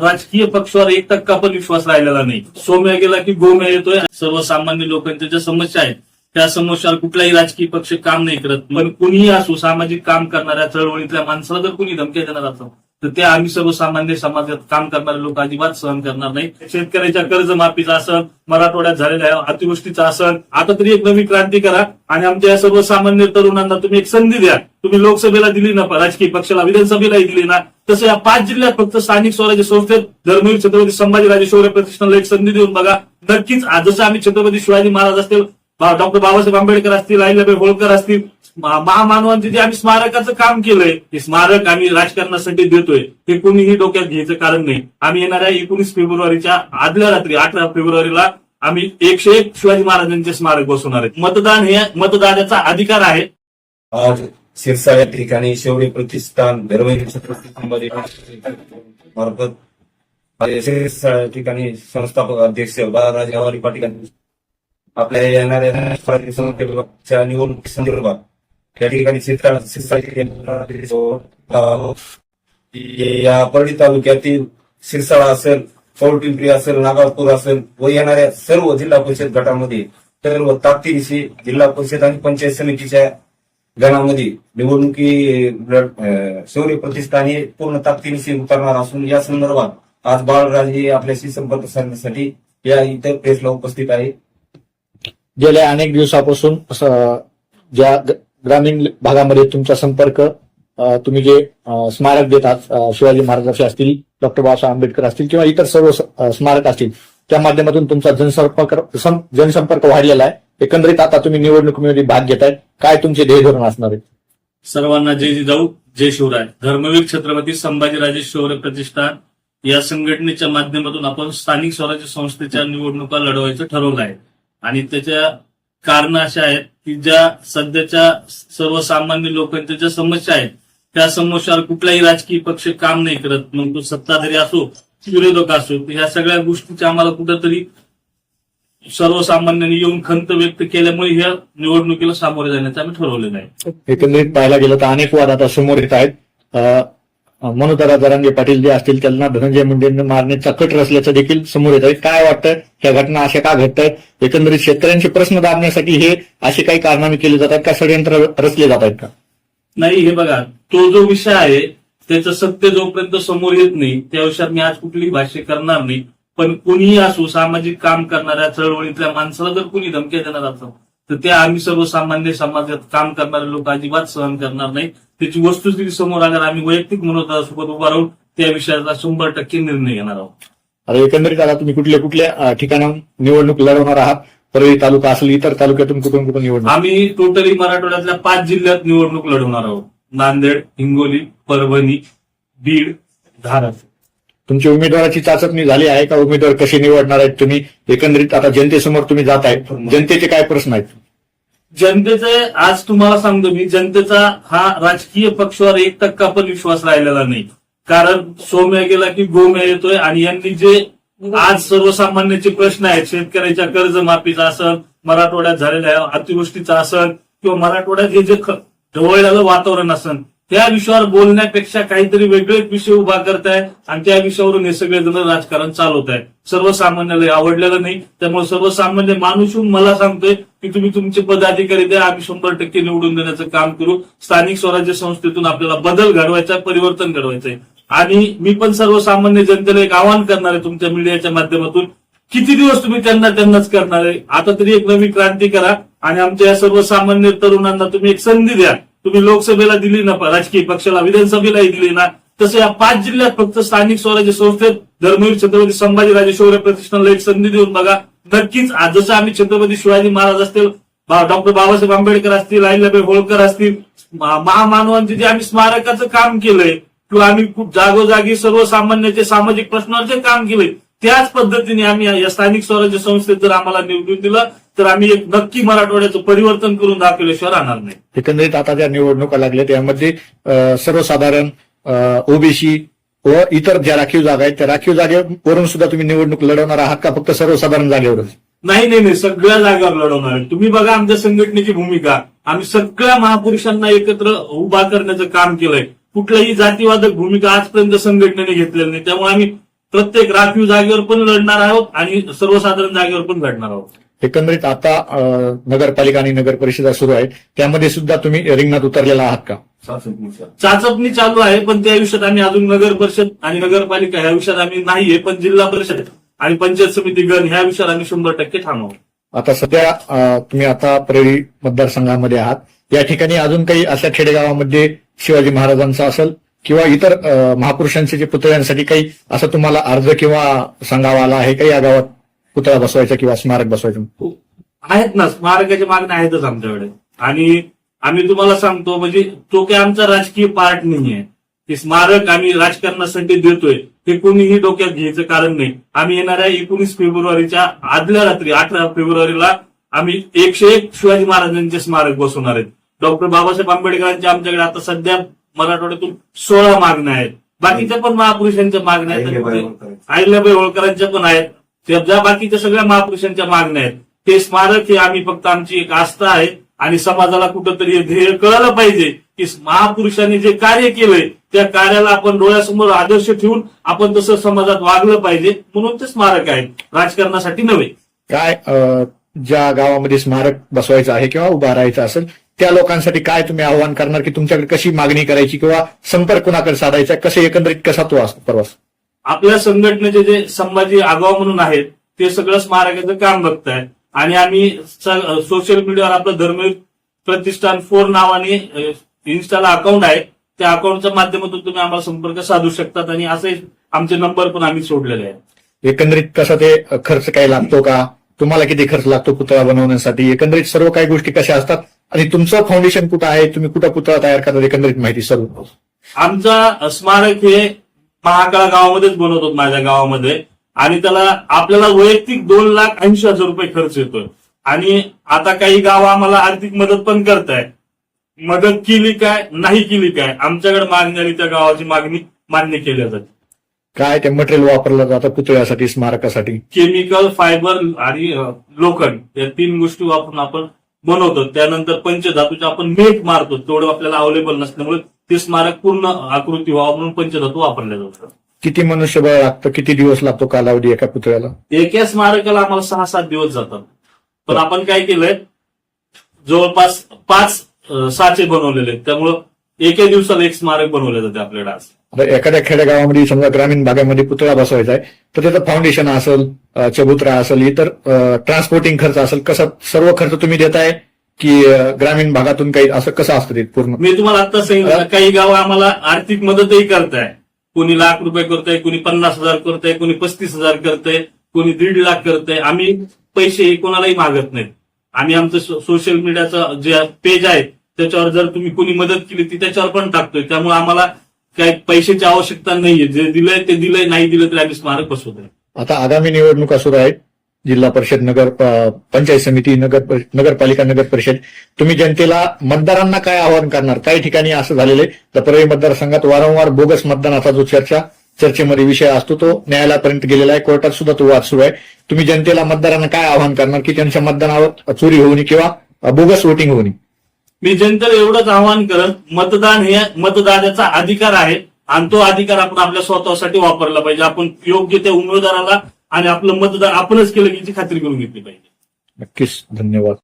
राजकीय पक्षावर एक टक्का पण विश्वास राहिलेला नाही. सोम्या गेला की गोम्या येतोय सर्वसामान्य लोकांच्या ज्या समस्या आहेत त्या समस्यावर कुठलाही राजकीय पक्ष काम नाही करत. पण कुणीही असो सामाजिक काम करणाऱ्या चळवळीतल्या माणसाला जर कुणी धमक्या देणार असं तर ते आम्ही सर्वसामान्य समाजात काम करणारे लोक अजिबात सहन करणार नाही. शेतकऱ्याच्या कर्जमाफीचा असन मराठवाड्यात झालेल्या अतिवृष्टीचा असन आता तरी एक नवी क्रांती करा आणि आमच्या या सर्वसामान्य तरुणांना तुम्ही एक संधी द्या. तुम्ही लोकसभेला दिली ना राजकीय पक्षाला विधानसभेलाही दिली ना तसं या पाच जिल्ह्यात फक्त स्थानिक स्वराज्य संस्थेत धर्मवीर छत्रपती संभाजीराजे शौर्य प्रतिष्ठानला एक संधी देऊन बघा नक्कीच जसं आम्ही छत्रपती शिवाजी महाराज असतील डॉक्टर बाबासाहेब आंबेडकर असतील अहिल्याबाई होळकर असतील महामानवांचे जे आम्ही स्मारकाचं काम केलंय ते स्मारक आम्ही राजकारणासाठी देतोय. हे कोणीही डोक्यात घ्यायचं कारण नाही. आम्ही येणाऱ्या एकोणीस फेब्रुवारीच्या आदल्या रात्री अठरा फेब्रुवारीला आम्ही एकशे एक शिवाजी महाराजांचे स्मारक बसवणार आहे. मतदान हे मतदानाचा अधिकार आहे. सिरसा या ठिकाणी शेवडी प्रतिष्ठान धर्मवीर छत्रपती मार्फत सिरसा या ठिकाणी संस्थापक अध्यक्ष बाळाराज गावारी पाटील आपल्या येणाऱ्या निवडणूक संदर्भात या ठिकाणी या परळी तालुक्यातील सिरसाळा असेल कवळपिंपरी असेल नागापूर असेल व येणाऱ्या सर्व जिल्हा परिषद गटामध्ये सर्व ताकदीशी जिल्हा परिषद आणि पंचायत समितीच्या गणामध्ये निवडणुकी अं, शौर्य प्रतिष्ठाने पूर्ण ताकदीनिशी उतरणार असून या संदर्भात आज बाळराज हे आपल्याशी संपर्क साधण्यासाठी या इतर प्रेसला उपस्थित आहे. गेल्या अनेक दिवसापासून असं ज्या ग्रामीण भागामध्ये तुमचा संपर्क तुम्ही जे स्मारक देतात अ, शिवाजी महाराजांचे असतील डॉक्टर बाबासाहेब आंबेडकर असतील किंवा इतर सर्व स्मारक असतील त्या माध्यमातून तुमचा जनसंपर्क जनसंपर्क वाढलेला आहे. एकंदरीत आता तुम्ही निवडणुकीमध्ये भाग घेताय. काय तुमचे ध्येय धोरण असणार आहे? सर्वांना जय जिजाऊ जय शिवराय. धर्मवीर छत्रपती संभाजीराजे शौर्य प्रतिष्ठान या संघटनेच्या माध्यमातून आपण स्थानिक स्वराज्य संस्थेच्या निवडणुका लढवायचं ठरवलं आहे. आणि त्याच्या कारण अशा आहेत की ज्या सध्याच्या सर्वसामान्य लोकांच्या ज्या समस्या आहेत त्या समस्यावर कुठलाही राजकीय पक्ष काम नाही करत. मग तो सत्ताधारी असो विरोधक असो ह्या सगळ्या गोष्टीची आम्हाला कुठंतरी सर्वसामान्यांनी येऊन खंत व्यक्त केल्यामुळे ह्या निवडणुकीला सामोरे जाण्याचं आम्ही ठरवलेलं आहे एकंदरीत पाहायला गेलं तर अनेक वाद आता समोर येत आहेत. मनोदरा जरांगे पाटील जे असतील त्यांना धनंजय मुंडेंना मारण्याचा कट रचल्याचं देखील समोर येत आहे. काय वाटतं ह्या घटना अशा का घडत आहेत एकंदरीत शेतकऱ्यांचे प्रश्न दाबण्यासाठी हे असे काही कारनामे केले जातात का? षडयंत्र रचले जात आहेत का? नाही हे बघा तो जो विषय आहे त्याचं सत्य जोपर्यंत समोर येत नाही त्या विषयात मी आज कुठलीही भाष्य करणार नाही. पण कुणीही असो सामाजिक काम करणाऱ्या चळवळीतल्या माणसाला जर कुणी धमक्या देणार असं तर ते आम्ही सर्वसामान्य समाजात काम करणारे लोक अजिबात सहन करणार नाही. त्याची वस्तुस्थिती समोर आल्यावर आम्ही वैयक्तिक मनोदासोबत उभा राहून त्या विषयाचा शंभर टक्के निर्णय घेणार आहोत. आता एकंदरीत आता तुम्ही कुठल्या कुठल्या ठिकाणाहून निवडणूक लढवणार आहात? परळी तालुका असेल इतर तालुक्यातून कुठून कुठून निवडणूक? आम्ही टोटली मराठवाड्यातल्या पाच जिल्ह्यात निवडणूक लढवणार आहोत. नांदेड हिंगोली परभणी बीड धाराशिव तुमची उमेदवाराची चाचपणी झाली आहे का? उमेदवार कसे निवडणार आहेत तुम्ही? एकंदरीत आता जनतेसमोर तुम्ही जात आहे. जनतेचे काय प्रश्न आहेत? जनतेचे आज तुम्हाला सांगतो मी जनतेचा हा राजकीय पक्षावर एक टक्का पण विश्वास राहिलेला नाही. कारण सोम्या गेला की गोम्या येतोय आणि यांनी जे आज सर्वसामान्याचे प्रश्न आहेत शेतकऱ्याच्या कर्जमाफीचा असन मराठवाड्यात झालेल्या अतिवृष्टीचा असन किंवा मराठवाड्यात हे जे ढवळलेलं वातावरण असन त्या विषयावर बोलण्यापेक्षा काहीतरी वेगळे विषय उभा करताय आणि त्या विषयावरून हे सगळे जण राजकारण चालवत आहे सर्वसामान्याला आवडलेलं नाही. त्यामुळे सर्वसामान्य माणूस येऊन मला सांगतोय की तुम्ही तुमचे पदाधिकारी द्या आम्ही शंभर टक्के निवडून देण्याचं काम करू. स्थानिक स्वराज्य संस्थेतून आपल्याला बदल घडवायचा परिवर्तन घडवायचंय. आणि मी पण सर्वसामान्य जनतेला एक आवाहन करणार आहे तुमच्या मीडियाच्या माध्यमातून. किती दिवस तुम्ही त्यांना त्यांनाच करणार आहे? आता तरी एक नवी क्रांती करा आणि आमच्या या सर्वसामान्य तरुणांना तुम्ही एक संधी द्या. तुम्ही लोकसभेला दिली ना राजकीय पक्षाला विधानसभेलाही दिली ना तसं या पाच जिल्ह्यात फक्त स्थानिक स्वराज्य संस्थेत धर्मवीर छत्रपती संभाजीराजे शौर्य प्रतिष्ठानला एक संधी देऊन बघा नक्कीच जसं आम्ही छत्रपती शिवाजी महाराज असतील डॉक्टर बाबासाहेब आंबेडकर असतील अहिल्याबाई होळकर असतील महामानवांचे जे आम्ही स्मारकाचं काम केलंय किंवा आम्ही खूप जागोजागी सर्वसामान्याचे सामाजिक प्रश्नांचे काम केले त्याच पद्धतीने आम्ही या स्थानिक स्वराज्य संस्थेत जर आम्हाला निवडून दिलं तर आम्ही एक नक्की मराठवाड्याचं परिवर्तन करून दाखवल्याशिवाय राहणार नाही. एकंदरीत आता ज्या निवडणुका लागल्या त्यामध्ये सर्वसाधारण ओबीसी व इतर ज्या राखीव जागा आहेत त्या राखीव जागेवरून सुद्धा तुम्ही निवडणूक लढवणार आहात का? फक्त सर्वसाधारण जागेवरच? नाही नाही नाही. सगळ्या जागावर लढवणार आहे. तुम्ही बघा आमच्या संघटनेची भूमिका. आम्ही सगळ्या महापुरुषांना एकत्र उभा करण्याचं काम केलंय. कुठल्याही जातीवादक भूमिका आजपर्यंत संघटनेने घेतलेली नाही. त्यामुळे आम्ही प्रत्येक राखीव जागेवर पण लढणार आहोत आणि सर्वसाधारण जागेवर पण लढणार आहोत. एकंदरीत आता नगरपालिका आणि नगर परिषदा सुरू आहे त्यामध्ये सुद्धा तुम्ही रिंगणात उतरलेला आहात का? चाचपणी चालू आहे पण त्या विषयात आम्ही अजून नगर परिषद आणि नगरपालिका ह्या विषयात आम्ही नाहीये पण जिल्हा परिषद आणि पंचायत समिती गण ह्या विषयात आम्ही शंभर टक्के आहोत आता सध्या तुम्ही आता परळी मतदारसंघामध्ये आहात. या ठिकाणी अजून काही अशा खेडेगावामध्ये शिवाजी महाराजांचा असेल किंवा इतर महापुरुषांचे जे पुतळ्यांसाठी काही असं तुम्हाला अर्ज किंवा सांगावा आला आहे का या गावात? पुतळा बसवायचा किंवा स्मारक बसवायचं? आहेत ना स्मारकाच्या मागण्या आहेतच आमच्याकडे. आणि आम्ही तुम्हाला सांगतो म्हणजे तो काही आमचा राजकीय पार्ट नाही आहे ते स्मारक आम्ही राजकारणासाठी देतोय हे कोणीही डोक्यात घ्यायचं कारण नाही. आम्ही येणाऱ्या एकोणीस फेब्रुवारीच्या आदल्या रात्री अठरा फेब्रुवारीला आम्ही एकशे एक शिवाजी महाराजांचे स्मारक बसवणार आहेत. डॉक्टर बाबासाहेब आंबेडकरांच्या आमच्याकडे आता सध्या मराठवाड्यातून सोळा मागण्या आहेत. बाकीच्या पण महापुरुषांच्या मागण्या आहेत. अहिल्याबाई होळकरांच्या पण आहेत. त्या ज्या बाकीच्या सगळ्या महापुरुषांच्या मागण्या आहेत. ते स्मारक हे आम्ही फक्त आमची एक आस्था आहे आणि समाजाला कुठंतरी ध्येय कळलं पाहिजे की महापुरुषांनी जे कार्य केलंय त्या कार्याला आपण डोळ्यासमोर आदर्श ठेवून आपण तसं समाजात वागलं पाहिजे म्हणून ते स्मारक आहे. राजकारणासाठी नव्हे. काय ज्या गावामध्ये स्मारक बसवायचं आहे किंवा उभारायचं असेल त्या लोकांसाठी काय तुम्ही आव्हान करणार की तुमच्याकडे कशी मागणी करायची किंवा संपर्क कुणाकडे साधायचा कसे एकंदरीत कसा तो असतो प्रवास? आपल्या संघटनेचे जे संभाजी आगाव म्हणून आहेत ते सगळं स्मारकाचं काम बघतायत. आणि आम्ही सोशल मीडियावर आपलं धर्मयुग प्रतिष्ठान फोर नावाने इन्स्टाला अकाउंट आहे. त्या अकाउंटच्या माध्यमातून तुम्ही आम्हाला संपर्क साधू शकतात आणि असे आमचे नंबर पण आम्ही सोडलेले आहेत. एकंदरीत कसा ते खर्च काही लागतो का? तुम्हाला किती खर्च लागतो पुतळा बनवण्यासाठी? एकंदरीत सर्व काही गोष्टी कशा असतात? आणि तुमचं फाउंडेशन कुठं आहे? तुम्ही कुठं पुतळा तयार करतात? एकंदरीत माहिती सर्व आमचा स्मारक हे महाकाळ गावामध्येच बनवतो माझ्या गावामध्ये. आणि त्याला आपल्याला वैयक्तिक दोन लाख ऐंशी हजार रुपये खर्च येतोय. आणि आता काही गाव आम्हाला आर्थिक मदत पण करताय मदत केली काय? नाही केली काय? आमच्याकडे मागणी आली त्या गावाची मागणी मान्य केल्या जाते काय ते मटेरियल वापरलं जातं पुतळ्यासाठी स्मारकासाठी? केमिकल फायबर आणि अ, लोखंड या तीन गोष्टी वापरून आपण बनवतो. त्यानंतर पंचधातूचे आपण मेट मारतो. तेवढं आपल्याला अवेलेबल नसल्यामुळे ते स्मारक पूर्ण आकृती व्हावं म्हणून पंचधातू वापरल्या जातात किती मनुष्यबळ लागतं किती दिवस लागतो कालावधी एका पुतळ्याला? एका स्मारकाला आम्हाला सहा सात दिवस जातात. पण आपण काय केलंय जवळपास पाच अ, साचे बनवलेले आहेत. त्यामुळं एका दिवसाला एक स्मारक बनवले जाते आपल्याकडे आज. आता एखाद्या खेडेगावामध्ये समजा ग्रामीण भागामध्ये पुतळा बसवायचा आहे तर त्याचं फाउंडेशन असेल अ, चबुतरा असेल इतर ट्रान्सपोर्टिंग खर्च असेल कसा सर्व खर्च तुम्ही देताय? की ग्रामीण भागातून काही असं कसं असतं ते पूर्ण? मी तुम्हाला आता सांगितलं काही गाव आम्हाला आर्थिक मदतही करताय. कोणी लाख रुपये करतंय कोणी पन्नास हजार करतंय कोणी पस्तीस हजार करतंय कोणी दीड लाख करतंय. आम्ही पैसे कोणालाही मागत नाहीत. आम्ही आमचं सोशल मीडियाचं जे पेज आहे त्याच्यावर जर तुम्ही कोणी मदत केली ती त्याच्यावर पण टाकतोय. त्यामुळे आम्हाला काही पैशाची आवश्यकता नाहीये. जे दिलंय ते दिलंय नाही दिलं तरी आम्ही स्मारक बसवतोय आता आगामी निवडणुका सुरू आहेत. जिल्हा परिषद नगर पंचायत समिती नगर नगरपालिका नगर परिषद. तुम्ही जनतेला मतदारांना काय आवाहन करणार? काही ठिकाणी असं झालेलं आहे. तर परळी मतदारसंघात वारंवार बोगस मतदानाचा जो चर्चा चर्चेमध्ये विषय असतो तो न्यायालयापर्यंत गेलेला आहे. कोर्टात सुद्धा तो वाद सुरू आहे. तुम्ही जनतेला मतदारांना काय आवाहन करणार? की त्यांच्या मतदानावर चोरी होऊ नये किंवा बोगस वोटिंग होऊ नये? मी जनतेला एवढंच आवाहन करत मतदान हे मतदानाचा अधिकार आहे. आणि तो अधिकार आपण आपल्या स्वतःसाठी वापरला पाहिजे. आपण योग्य त्या उमेदवाराला आणि आपलं मतदान आपणच केलं की याची खात्री करून घेतली पाहिजे. नक्कीच. धन्यवाद.